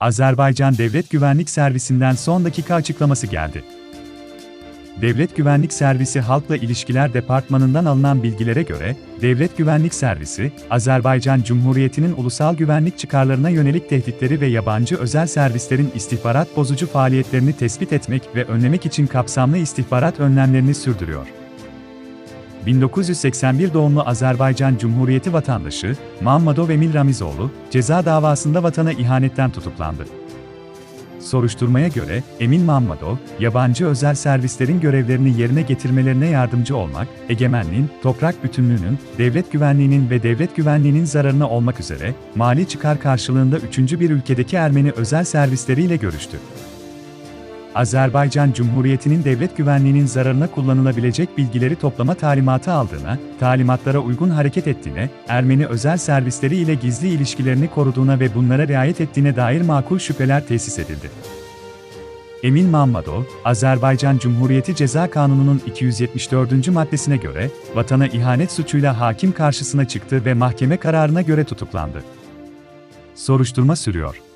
Azerbaycan Devlet Güvenlik Servisinden son dakika açıklaması geldi. Devlet Güvenlik Servisi Halkla İlişkiler Departmanı'ndan alınan bilgilere göre, Devlet Güvenlik Servisi, Azerbaycan Cumhuriyeti'nin ulusal güvenlik çıkarlarına yönelik tehditleri ve yabancı özel servislerin istihbarat bozucu faaliyetlerini tespit etmek ve önlemek için kapsamlı istihbarat önlemlerini sürdürüyor. 1981 doğumlu Azerbaycan Cumhuriyeti vatandaşı, Mammadov Emil Ramizoğlu, ceza davasında vatana ihanetten tutuklandı. Soruşturmaya göre, Emin Mammadov, yabancı özel servislerin görevlerini yerine getirmelerine yardımcı olmak, egemenliğin, toprak bütünlüğünün, devlet güvenliğinin ve devlet güvenliğinin zararına olmak üzere, mali çıkar karşılığında üçüncü bir ülkedeki Ermeni özel servisleriyle görüştü. Azerbaycan Cumhuriyeti'nin devlet güvenliğinin zararına kullanılabilecek bilgileri toplama talimatı aldığına, talimatlara uygun hareket ettiğine, Ermeni özel servisleri ile gizli ilişkilerini koruduğuna ve bunlara riayet ettiğine dair makul şüpheler tesis edildi. Emin Mammadov, Azerbaycan Cumhuriyeti Ceza Kanunu'nun 274. maddesine göre, vatana ihanet suçuyla hakim karşısına çıktı ve mahkeme kararına göre tutuklandı. Soruşturma sürüyor.